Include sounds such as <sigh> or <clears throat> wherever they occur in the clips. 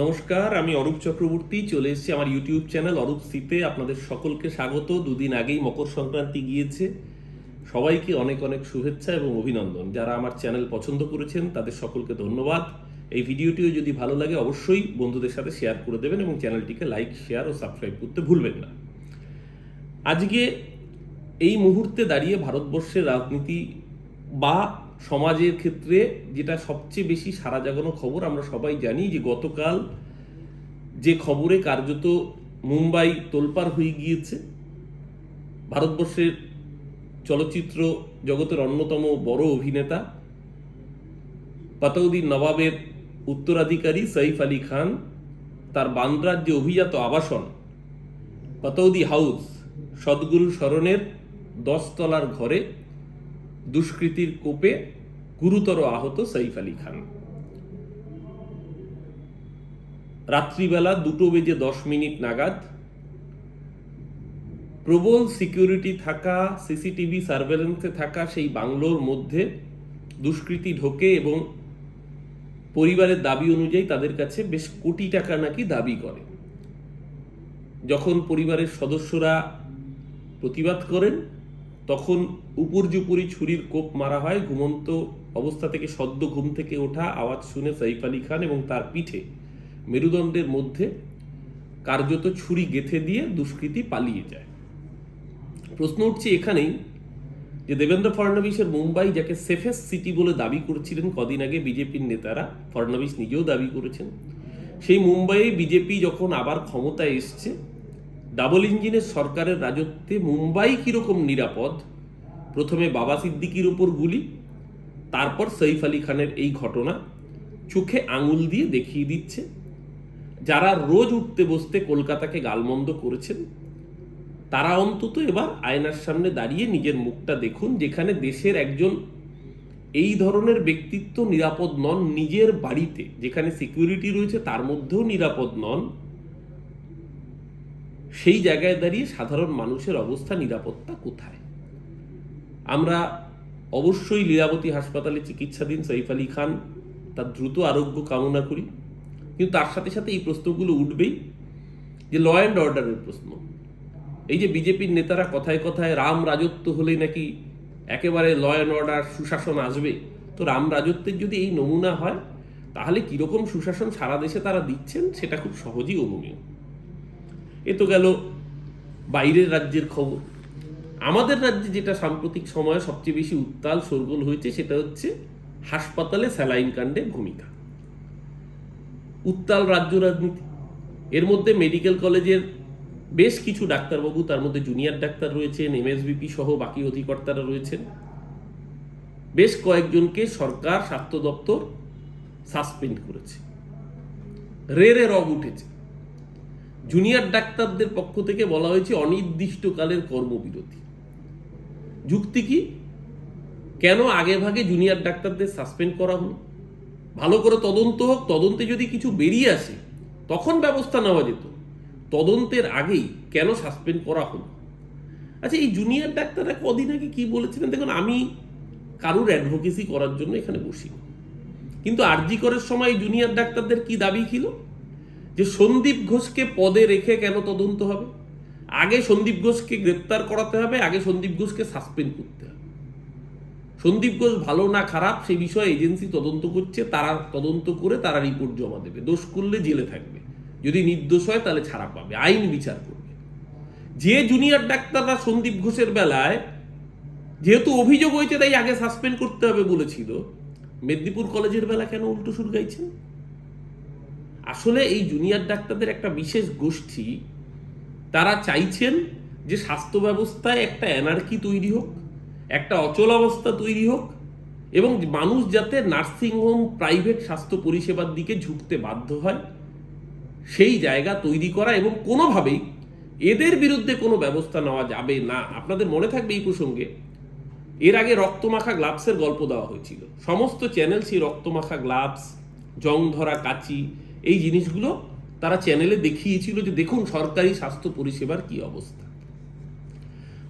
নমস্কার, আমি অরূপ চক্রবর্তী, চলে এসেছি আমার ইউটিউব চ্যানেল অরূপ সিতে আপনাদের সকলকে স্বাগত। দুদিন আগেই মকর সংক্রান্তি গিয়েছে। সবাইকে অনেক অনেক শুভেচ্ছা এবং অভিনন্দন। যারা আমার চ্যানেল পছন্দ করেছেন, তাদের সকলকে ধন্যবাদ। এই ভিডিওটিও যদি ভালো লাগে, অবশ্যই বন্ধুদের সাথে শেয়ার করে দেবেন এবং চ্যানেলটিকে লাইক শেয়ার ও সাবস্ক্রাইব করতে ভুলবেন না। আজকে এই মুহূর্তে দাঁড়িয়ে ভারতবর্ষের রাজনীতি বা সমাজের ক্ষেত্রে যেটা সবচেয়ে বেশি সারা জাগানো খবর, আমরা সবাই জানি যে গতকাল যে খবরে কার্যত মুম্বাই তোলপার হয়ে গিয়েছে। ভারতবর্ষের চলচ্চিত্র জগতের অন্যতম বড় অভিনেতা পাতৌদিন নবাবের উত্তরাধিকারী সৈফ আলী খান, তার বান্দ্রার যে অভিজাত আবাসন পাতৌদি হাউস সদ্গুরু স্মরণের দশতলার ঘরে দুষ্কৃতির কোপে গুরুতর আহত সৈফ আলী খান। রাত্রিবেলা দুটো বেজে দশ মিনিট নাগাদ প্রবল সিকিউরিটি থাকা, সিসিটিভি সার্ভেলেন্সে থাকা সেই বাংলোর মধ্যে দুষ্কৃতী ঢোকে এবং পরিবারের দাবি অনুযায়ী তাদের কাছে বেশ কোটি টাকা নাকি দাবি করে। যখন পরিবারের সদস্যরা প্রতিবাদ করেন তখন উপর্যুপুরি ছুরির কোপ মারা হয়, ঘুমন্ত অবস্থা থেকে সদ্য ঘুম থেকে ওঠা আওয়াজ শুনে সাইফ আলী খান এবং তার পিঠে মেরুদণ্ডের মধ্যে কার্যত ছুরি গেথে দিয়ে দুষ্কৃতী পালিয়ে যায়। প্রশ্ন উঠছে এখানেই যে দেবেন্দ্র ফডনবিসের মুম্বাই, যাকে সেফেস্ট সিটি বলে দাবি করেছিলেন কদিন আগে বিজেপির নেতারা ফডনবিস নিজেও দাবি করেছেন, সেই মুম্বাইয়ে বিজেপি যখন আবার ক্ষমতায় এসছে ডাবল ইঞ্জিনের সরকারের রাজত্বে মুম্বাই কীরকম নিরাপদ? প্রথমে বাবা সিদ্দিকির উপর গুলি, তারপর সৈফ আলী খানের এই ঘটনা, চোখে আঙুল দিয়ে দেখিয়ে দিচ্ছে। যারা রোজ উঠতে বসতে কলকাতাকে গালমন্দ করেছেন, তারা অন্তত এবার আয়নার সামনে দাঁড়িয়ে নিজের মুখটা দেখুন, যেখানে দেশের একজন এই ধরনের ব্যক্তিত্ব নিরাপদ নন নিজের বাড়িতে, যেখানে সিকিউরিটি রয়েছে তার মধ্যেও নিরাপদ নন। সেই জায়গায় দাঁড়িয়ে সাধারণ মানুষের অবস্থা, নিরাপত্তা কোথায়? আমরা অবশ্যই লীলাবতী হাসপাতালে চিকিৎসাধীন সৈফ আলী খান, তার দ্রুত আরোগ্য কামনা করি। কিন্তু তার সাথে সাথে এই প্রশ্নগুলো উঠবেই, যে ল অ্যান্ড অর্ডারের প্রশ্ন। এই যে বিজেপির নেতারা কথায় কথায় রাম রাজত্ব হলে নাকি একেবারে ল অ্যান্ড অর্ডার সুশাসন আসবে, তো রাম রাজত্বের যদি এই নমুনা হয়, তাহলে কীরকম সুশাসন সারা দেশে তারা দিচ্ছেন, সেটা খুব সহজেই অনুমেয় এ তো গেল বাইরের রাজ্যের খবর। আমাদের রাজ্যে যেটা সাম্প্রতিক সময়ে সবচেয়ে বেশি উত্তাল সরগোল হয়েছে সেটা হচ্ছে হাসপাতালে স্যালাইন কাণ্ডের ভূমিকা। উত্তাল রাজ্য রাজনীতি। এর মধ্যে মেডিকেল কলেজের বেশ কিছু ডাক্তারবাবু, তার মধ্যে জুনিয়র ডাক্তার রয়েছেন, এমএসবিপি সহ বাকি অধিকর্তারা রয়েছেন। বেশ কয়েকজনকে সরকার, স্বাস্থ্য দপ্তর সাসপেন্ড করেছে। রে রে রগ উঠেছে। জুনিয়র ডাক্তারদের পক্ষ থেকে বলা হয়েছে অনির্দিষ্টকালের কর্মবিরতি। যুক্তি কি? কেন আগে ভাগে জুনিয়র ডাক্তারদের সাসপেন্ড করা হলো? ভালো করে তদন্ত হোক, তদন্তে যদি কিছু বেরিয়ে আসে, তখন ব্যবস্থা নেওয়া যেত। তদন্তের আগেই কেন সাসপেন্ড করা হলো? আচ্ছা এই জুনিয়র ডাক্তাররা কদিন আগে কি বলেছিলেন? দেখুন, আমি কারুর অ্যাডভোকেসি করার জন্য এখানে বসি কিন্তু আরজি করার সময় জুনিয়র ডাক্তারদের কি দাবি ছিল? যে সন্দীপ ঘোষকে পদে রেখে কেন তদন্ত হবে? আগে সন্দীপ ঘোষকে গ্রেপ্তার করাতে হবে, আগে সন্দীপ ঘোষকে সাসপেন্ড করতে হবে। সন্দীপ ঘোষ ভালো না খারাপ সেই বিষয়ে এজেন্সি তদন্ত করছে, তারা তদন্ত করে তারা রিপোর্ট জমা দেবে। দোষ করলে জেলে থাকবে। যদি নির্দোষ হয়, তাহলে ছাড়া পাবে। আইন বিচার করবে। যে জুনিয়র ডাক্তাররা সন্দীপ ঘোষের বেলায়, যেহেতু অভিযোগ হয়েছে তাই আগে সাসপেন্ড করতে হবে বলেছিল, মেদিনীপুর কলেজের বেলা কেন উল্টো সুর গাইছেন? আসলে এই জুনিয়র ডাক্তারদের একটা বিশেষ গোষ্ঠী, তারা চাইছেন যে স্বাস্থ্য ব্যবস্থায় একটা এনার্কি তৈরি হোক, একটা অচলাবস্থা তৈরি হোক এবং মানুষ যাতে নার্সিংহোম প্রাইভেট স্বাস্থ্য পরিষেবার দিকে ঝুঁকতে বাধ্য হয়, সেই জায়গা তৈরি করা এবং কোনোভাবেই এদের বিরুদ্ধে কোনো ব্যবস্থা নেওয়া যাবে না। আপনাদের মনে থাকবে এই প্রসঙ্গে, এর আগে রক্তমাখা গ্লাভসের গল্প দেওয়া হয়েছিল। সমস্ত চ্যানেল সেই রক্তমাখা গ্লাভস জং ধরা কাচি এই জিনিসগুলো তারা চ্যানেলে দেখিয়েছিল যে দেখুন সরকারি স্বাস্থ্য পরিষেবার কি অবস্থা।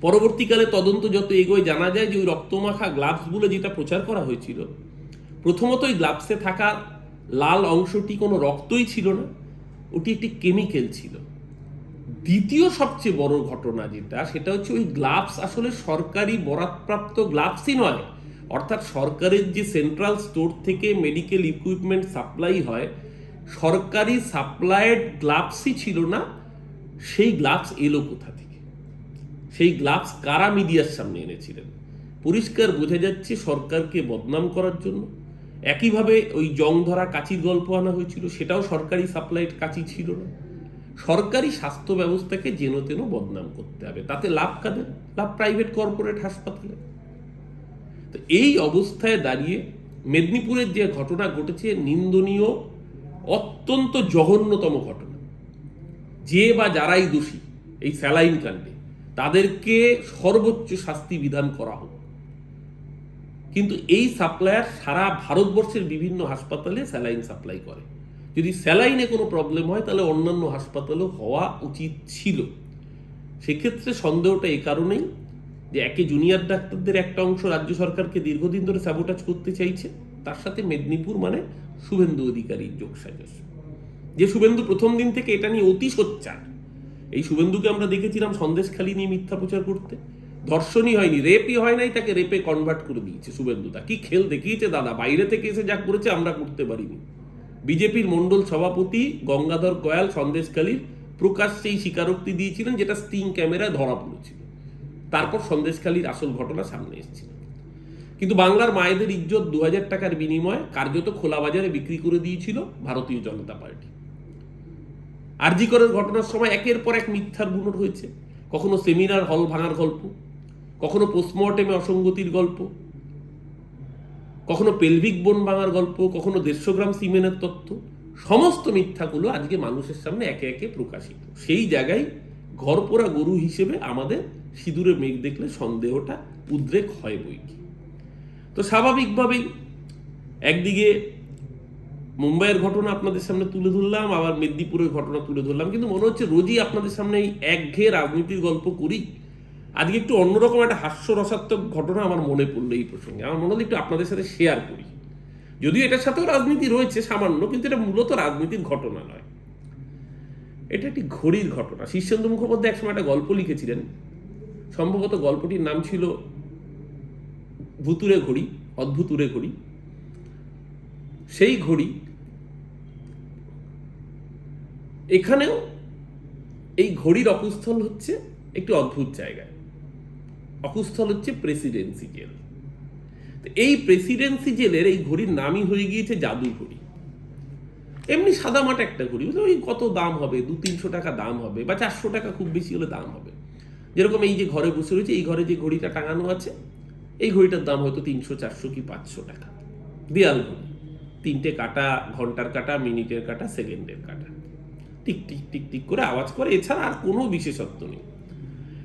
পরবর্তীকালে তদন্ত যত এগোয় জানা যায় যে ওই রক্তমাখা গ্লাভসগুলো যেটা প্রচার করা হয়েছিল প্রথমত ওই গ্লাভসে থাকা লাল অংশটি কোনো রক্তই ছিল না, ওটি একটি কেমিক্যাল ছিল। দ্বিতীয় সবচেয়ে বড় ঘটনা যেটা, সেটা হচ্ছে ওই গ্লাভস আসলে সরকারি বরাদপ্রাপ্ত গ্লাভসই নয়, অর্থাৎ সরকারের যে সেন্ট্রাল স্টোর থেকে মেডিকেল ইকুইপমেন্ট সাপ্লাই হয় সরকারি সাপ্লাইড গ্লাভসই ছিল না, সেই গ্লাভস এলো কোথা থেকে? সেই গ্লাভস কারা মিডিয়ার সামনে এনেছিলেন? পরিষ্কার বোঝা যাচ্ছে সরকারকে বদনাম করার জন্য। একইভাবে ওই জং ধরা কাঁচির গল্প আনা হয়েছিল, সেটাও সরকারি সাপ্লাইড কাঁচি ছিল না। সরকারি স্বাস্থ্য ব্যবস্থাকে যেন তেন বদনাম করতে হবে। তাতে লাভ কাদের? লাভ প্রাইভেট কর্পোরেট হাসপাতালে। তো এই অবস্থায় দাঁড়িয়ে মেদিনীপুরের যে ঘটনা ঘটেছে, নিন্দনীয় অত্যন্ত জঘন্যতম ঘটনা। যে বা যারাই দোষী এই স্যালাইন কাণ্ডে, তাদেরকে সর্বোচ্চ শাস্তি বিধান করা হোক। কিন্তু এই সাপ্লায়ার সারা ভারতবর্ষের বিভিন্ন হাসপাতালে স্যালাইন সাপ্লাই করে। যদি স্যালাইনে কোনো প্রবলেম হয়, তাহলে অন্যান্য হাসপাতালেও হওয়া উচিত ছিল। সেক্ষেত্রে সন্দেহটা এ কারণেই যে একে জুনিয়র ডাক্তারদের একটা অংশ রাজ্য সরকারকে দীর্ঘদিন ধরে স্যাবোটাজ করতে চাইছে। তার সাথে মেদিনীপুর মানে শুভেন্দু অধিকারীর যোগ সাজস যে শুভেন্দু প্রথম দিন থেকে এটা নিয়ে অতি সোচ্চার। এই শুভেন্দুকে আমরা দেখেছিলাম সন্দেশখালী নিয়ে মিথ্যা প্রচার করতে। ধর্ষণই হয়নি রেপই হয় নাই, তাকে রেপে কনভার্ট করে দিয়েছে শুভেন্দু। শুভেন্দুদা কি খেল দেখিয়েছে দাদা? বাইরে থেকে এসে যা করেছে আমরা করতে পারিনি। বিজেপির মণ্ডল সভাপতি গঙ্গাধর গয়াল সন্দেশখালীর প্রকাশ্যেই স্বীকারোক্তি দিয়েছিলেন, যেটা স্টিং ক্যামেরায় ধরা পড়েছিল। তারপর সন্দেশখালীর আসল ঘটনা সামনে এসেছিল। কিন্তু বাংলার মায়েদের ইজ্জত দু হাজার টাকার বিনিময়ে কার্যত খোলা বাজারে বিক্রি করে দিয়েছিল ভারতীয় জনতা পার্টি। আরজিকরের ঘটনার সময় একের পর এক মিথ্যার বুনট হয়েছে। কখনো সেমিনার হল ভাঙার গল্প, কখনো পোস্টমর্টেমে অসঙ্গতির গল্প, কখনো পেলভিক বোন ভাঙার গল্প, কখনো দেড়শো গ্রাম সিমেনের তথ্য, সমস্ত মিথ্যাগুলো আজকে মানুষের সামনে একে একে প্রকাশিত। সেই জায়গায় ঘরপোড়া গরু হিসেবে আমাদের সিঁদুরে মেঘ দেখলে সন্দেহটা উদ্রেক হয় বই কি তো স্বাভাবিকভাবেই একদিকে মুম্বাইয়ের ঘটনা আপনাদের সামনে তুলে ধরলাম, আবার মেদিনীপুরের ঘটনা তুলে ধরলাম। কিন্তু মনে হচ্ছে রোজই আপনাদের সামনে এই একঘেয়ে রাজনীতির গল্প করি। আজকে একটু অন্যরকম একটা হাস্যরসাত্মক ঘটনা আমার মনে পড়ল এই প্রসঙ্গে। আমার মনে হলো একটু আপনাদের সাথে শেয়ার করি। যদিও এটার সাথেও রাজনীতি রয়েছে সামান্য, কিন্তু এটা মূলত রাজনীতির ঘটনা নয়। এটা একটি ঘড়ির ঘটনা। শীর্ষেন্দু মুখোপাধ্যায় একসময় একটা গল্প লিখেছিলেন। সম্ভবত গল্পটির নাম ছিল ভুতুরে ঘড়ি অদ্ভুতুরে ঘড়ি। সেই ঘড়ি এখানেও এই ঘড়ির অকুস্থল হচ্ছে একটি অদ্ভুত জায়গায়। অকুস্থল হচ্ছে প্রেসিডেন্সি জেল। এই প্রেসিডেন্সি জেলের এই ঘড়ির নামই হয়ে গিয়েছে জাদু ঘড়ি। এমনি সাদামাটা একটা ঘড়ি ওই কত দাম হবে? দু তিনশো টাকা দাম হবে বা চারশো টাকা খুব বেশি হলে দাম হবে। যেরকম এই যে ঘরে বসে রয়েছে, এই ঘরে যে ঘড়িটা টাঙানো আছে এই ঘড়িটার দাম হয়তো তিনশো, চারশো কি পাঁচশো টাকা। দেয়াল ঘড়ি। তিনটে কাটা, ঘণ্টার কাটা, মিনিটের কাটা, সেকেন্ডের কাটা। টিক টিক টিক টিক করে আওয়াজ করে, এছাড়া আর কোনো বিশেষত্ব নেই।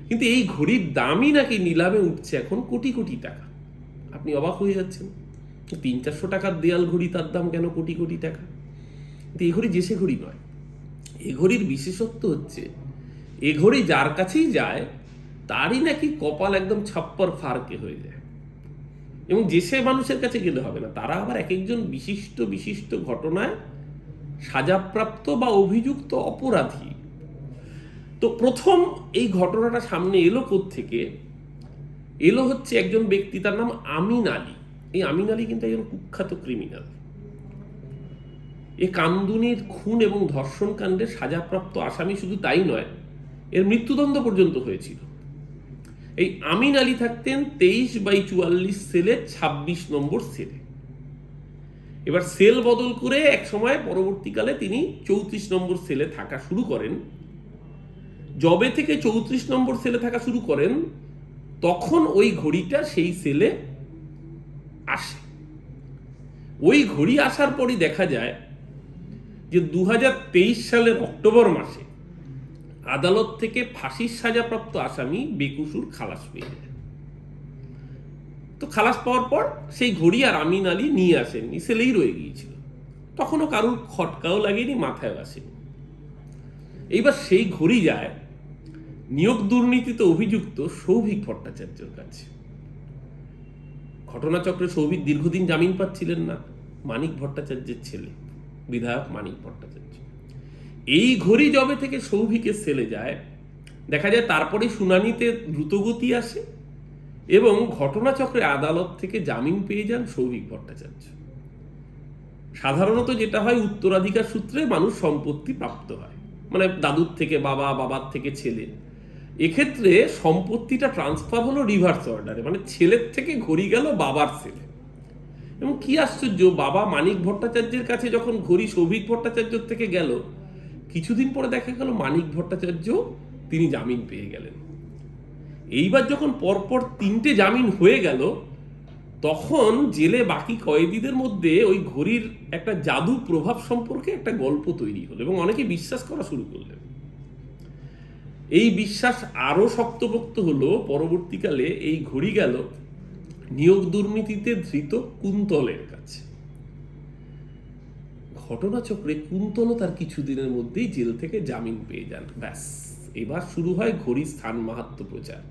কিন্তু এই ঘড়ির দামই নাকি নিলামে উঠছে এখন কোটি কোটি টাকা। আপনি অবাক হয়ে যাচ্ছেন। তিন, চারশো টাকার দেয়াল ঘড়ি, তার দাম কেন কোটি কোটি টাকা? কিন্তু এই ঘড়ি যে ঘড়ি নয়। এ ঘড়ির বিশেষত্ব হচ্ছে, এ ঘড়ি যার কাছেই যায়, তারই নাকি কপাল একদম ছাপ্পর ফারকে হয়ে যায়। এবং যে সে মানুষের কাছে গেলে হবে না। তারা আবার এক একজন বিশিষ্ট বিশিষ্ট ঘটনায় সাজাপ্রাপ্ত বা অভিযুক্ত অপরাধী। তো প্রথম এই ঘটনাটা সামনে এলো থেকে এলো হচ্ছে একজন ব্যক্তি, তার নাম আমিন আলী। এই আমিন আলী কিন্তু একজন কুখ্যাত ক্রিমিনাল এ কামদুনির খুন এবং ধর্ষণ কাণ্ডের সাজাপ্রাপ্ত আসামি শুধু তাই নয়, এর মৃত্যুদণ্ড পর্যন্ত হয়েছিল। এই আমিন আলী থাকতেন তেইশ বাই চুয়াল্লিশ সেলে ২৬ নম্বর সেলে। এবার সেল বদল করে এক সময় পরবর্তীকালে তিনি চৌত্রিশ নম্বর সেলে থাকা শুরু করেন। জবে থেকে চৌত্রিশ নম্বর সেলে থাকা শুরু করেন, তখন ওই ঘড়িটা সেই সেলে আসে। ওই ঘড়ি আসার পরই দেখা যায় যে দু হাজার তেইশ সালের অক্টোবর মাসে আদালত থেকে ফাঁসির সাজাপ্রাপ্ত আসামি বেকুসুর খালাস পেয়ে যায়। তো খালাস পাওয়ার পর সেই ঘড়ি আর আমিন আলী নিয়ে আসেননি, সেলেই রয়ে গিয়েছিল। তখনও কারুর খটকাও লাগেনি মাথায় আসেনি। এইবার সেই ঘড়ি যায় নিয়োগ দুর্নীতিতে অভিযুক্ত সৌভিক ভট্টাচার্যের কাছে। ঘটনাচক্রে সৌভিক দীর্ঘদিন জামিন পাচ্ছিলেন না, মানিক ভট্টাচার্যের ছেলে, বিধায়ক মানিক ভট্টাচার্য। এই ঘড়ি জবে থেকে সৌভিকের সেলে যায়, দেখা যায় তারপরে শুনানিতে দ্রুতগতি আসে এবং ঘটনাচক্রে আদালত থেকে জামিন পেয়ে যান সৌভিক ভট্টাচার্য। সাধারণত যেটা হয়, উত্তরাধিকার সূত্রে মানুষ সম্পত্তি প্রাপ্ত হয়। মানে দাদুর থেকে বাবা, বাবার থেকে ছেলে। এক্ষেত্রে সম্পত্তিটা ট্রান্সফার হলো রিভার্স অর্ডারে মানে ছেলের থেকে ঘড়ি গেল বাবার ছেলে এবং কি আশ্চর্য, বাবা মানিক ভট্টাচার্যের কাছে যখন ঘড়ি সৌভিক ভট্টাচার্য থেকে গেল কিছুদিন পরে দেখা গেল মানিক ভট্টাচার্য তিনি জামিন পেয়ে গেলেন। এইবার যখন পরপর তিনটে জামিন হয়ে গেল, তখন জেলে বাকি কয়েদিদের মধ্যে ওই ঘড়ির একটা জাদু প্রভাব সম্পর্কে একটা গল্প তৈরি হলো এবং অনেকে বিশ্বাস করা শুরু করলেন। এই বিশ্বাস আরও শক্তপোক্ত হলো, পরবর্তীকালে এই ঘড়ি গেল নিয়োগ দুর্নীতিতে ধৃত কুন্তলের কাছে। ঘটনাচক্রে কুন্তলও তার কিছুদিনের মধ্যেই জেল থেকে জামিন পেয়ে যান। ব্যাস, এবার শুরু হয় ঘড়ির স্থান মাহাত্ম প্রচার।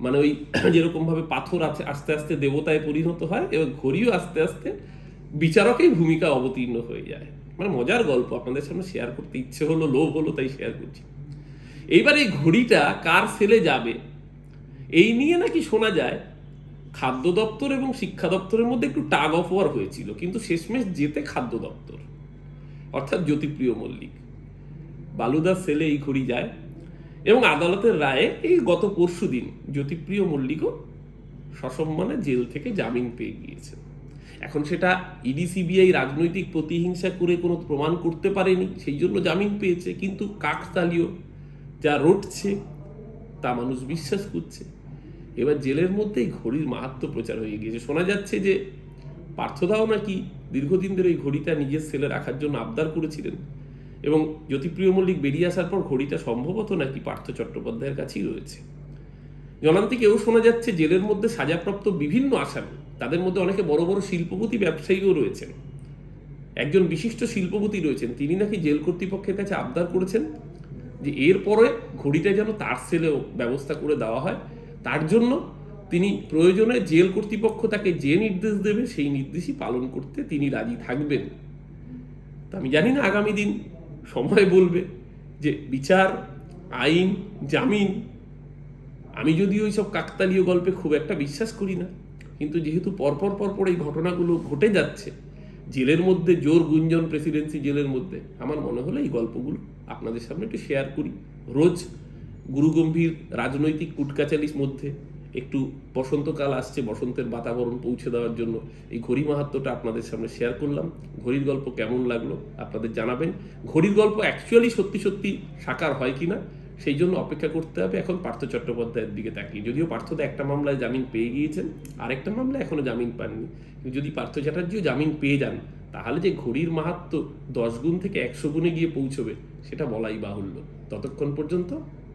মানে ওই <clears throat> যেরকম ভাবে পাথর আছে, আস্তে আস্তে দেবতায় পরিণত হয় এবং ঘড়িও আস্তে আস্তে বিচারকেই ভূমিকা অবতীর্ণ হয়ে যায়। মানে মজার গল্প, আপনাদের সামনে শেয়ার করতে ইচ্ছে হলো, লোভ হলো, তাই শেয়ার করছি। এইবার এই ঘড়িটা কার সেলে যাবে? এই নিয়ে নাকি শোনা যায়, খাদ্য দপ্তর এবং শিক্ষা দপ্তরের মধ্যে একটু টাগ অফ ওয়ার হয়েছিল, কিন্তু শেষমেশ যেতে খাদ্য দপ্তর। অর্থাৎ জ্যোতিপ্রিয় মল্লিক। বালুদার সেলে এই ঘড়ি যায় এবং আদালতের রায়ে এই গত পরশু দিন জ্যোতিপ্রিয় মল্লিকও সসম্মানে জেল থেকে জামিন পেয়ে গিয়েছেন। এখন সেটা ইডি, সিবিআই রাজনৈতিক প্রতিহিংসা করে কোনো প্রমাণ করতে পারেনি, সেই জন্য জামিন পেয়েছে, কিন্তু কাকতালীয় যা রটছে, তা মানুষ বিশ্বাস করছে। এবার জেলের মধ্যেই ঘড়ির মাহাত্ম প্রচার হয়ে গিয়েছে। শোনা যাচ্ছে যে পার্থদাও নাকি দীর্ঘদিন ধরে এই ঘড়িটা নিজের সেলে রাখার জন্য আবদার করেছিলেন। এবং জ্যোতিপ্রিয় মল্লিক বেরিয়ে আসার পর ঘড়িটা সম্ভবত নাকি পার্থ চট্টোপাধ্যায়ের কাছেই রয়েছে। জনান্তিকেও শোনা যাচ্ছে, জেলের মধ্যে সাজাপ্রাপ্ত বিভিন্ন আসামি, তাদের মধ্যে অনেকে বড় বড় শিল্পপতি ব্যবসায়ীও রয়েছেন। একজন বিশিষ্ট শিল্পপতি রয়েছেন, তিনি নাকি জেল কর্তৃপক্ষের কাছে আবদার করেছেন যে এরপরে ঘড়িটা যেন তার সেলেও ব্যবস্থা করে দেওয়া হয়। তার জন্য তিনি প্রয়োজনে জেল কর্তৃপক্ষ তাকে যে নির্দেশ দেবে, সেই নির্দেশই পালন করতে তিনি রাজি থাকবেন। তা আমি জানি না, আগামী দিন সময় বলবে যে বিচার, আইন, জামিন। আমি যদি ওই সব কাকতালীয় গল্পে খুব একটা বিশ্বাস করি না, কিন্তু যেহেতু পরপর পরপর এই ঘটনাগুলো ঘটে যাচ্ছে, জেলের মধ্যে জোর গুঞ্জন, প্রেসিডেন্সি জেলের মধ্যে, আমার মনে হলো এই গল্পগুলো আপনাদের সামনে একটু শেয়ার করি। রোজ গুরুগম্ভীর রাজনৈতিক কুটকাচালির মধ্যে একটু বসন্তকাল আসছে, বসন্তের বাতাবরণ পৌঁছে দেওয়ার জন্য এই ঘড়ি মাহাত্মটা আপনাদের সামনে শেয়ার করলাম। ঘড়ির গল্প কেমন লাগল আপনাদের জানাবেন। ঘড়ির গল্প অ্যাকচুয়ালি সত্যি সত্যি সাকার হয় কিনা, সেই জন্য অপেক্ষা করতে হবে এখন পার্থ চট্টোপাধ্যায়ের দিকে তাকিয়ে। যদিও পার্থদা একটা মামলায় জামিন পেয়ে গিয়েছেন, আরেকটা মামলায় এখনও জামিন পাননি। যদি পার্থ চ্যাটার্জিও জামিন পেয়ে যান, তাহলে যে ঘড়ির মাহাত্ম দশ গুণ থেকে একশো গুণে গিয়ে পৌঁছবে, সেটা বলাই বাহুল্য। ততক্ষণ পর্যন্ত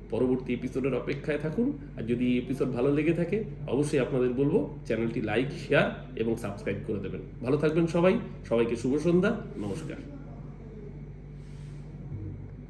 পরবর্তী এপিসোডের অপেক্ষায় থাকুন। আর যদি এপিসোড ভালো লেগে থাকে, অবশ্যই আপনাদের বলব, চ্যানেলটি লাইক শেয়ার এবং সাবস্ক্রাইব করে দেবেন। ভালো থাকবেন সবাই। সবাইকে শুভ সন্ধ্যা। নমস্কার।